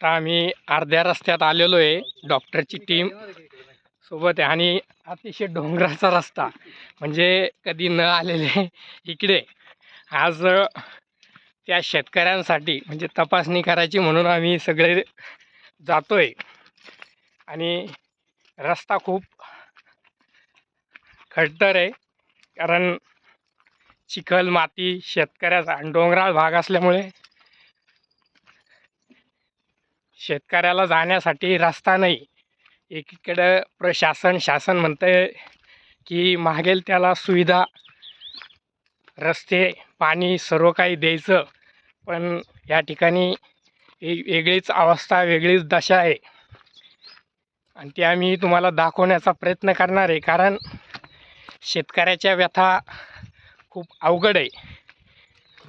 आता आम्ही अर्ध्या रस्त्यात आलेलो आहे डॉक्टरची टीम सोबत आहे. आणि अतिशय डोंगराचा रस्ता म्हणजे कधी न आलेले इकडे. आज त्या शेतकऱ्यांसाठी म्हणजे तपासणी करायची म्हणून आम्ही सगळे जातो आहे आणि रस्ता खूप खडतर आहे कारण चिखल माती शेतकऱ्याचा आणि डोंगराळ भाग असल्यामुळे शेतकऱ्याला जाण्यासाठी रस्ता नाही. एकीकडं प्रशासन शासन म्हणतंय की मागेल त्याला सुविधा रस्ते पाणी सर्व काही द्यायचं. पण या ठिकाणी वेगळीच अवस्था वेगळीच दशा आहे. आणि ती आम्ही तुम्हाला दाखवण्याचा प्रयत्न करणार आहे. कारण शेतकऱ्याच्या व्यथा खूप अवघड आहे.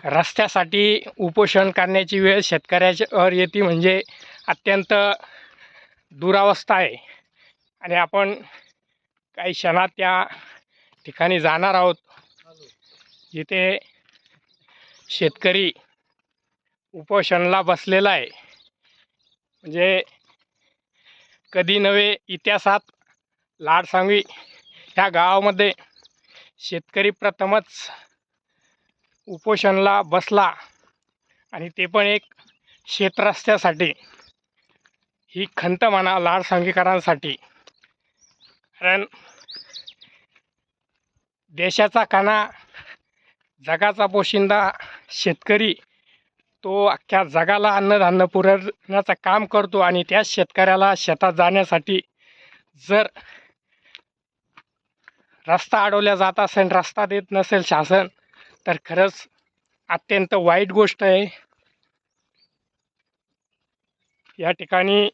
रस्त्यासाठी उपोषण करण्याची वेळ शेतकऱ्याच्यावर येते म्हणजे अत्यंत दुरावस्था आहे. आणि आपण काही क्षणात त्या ठिकाणी जाणार आहोत. जिथे शेतकरी उपोषणला बसलेला आहे. म्हणजे कधी नव्हे इतिहासात लाडसांगवी ह्या गावामध्ये शेतकरी प्रथमच उपोषणला बसला. आणि ते पण एक शेतरस्त्यासाठी ही खंत म्हणा लाडसांगीकरांसाठी कारण देशाचा कणा जगाचा पोशिंदा शेतकरी तो अख्ख्या जगाला अन्नधान्य पुरवण्याचं काम करतो आणि त्या शेतकऱ्याला शेतात जाण्यासाठी जर रस्ता अडवल्या जात असेल रस्ता देत नसेल शासन तर खरंच अत्यंत वाईट गोष्ट आहे. या ठिकाणी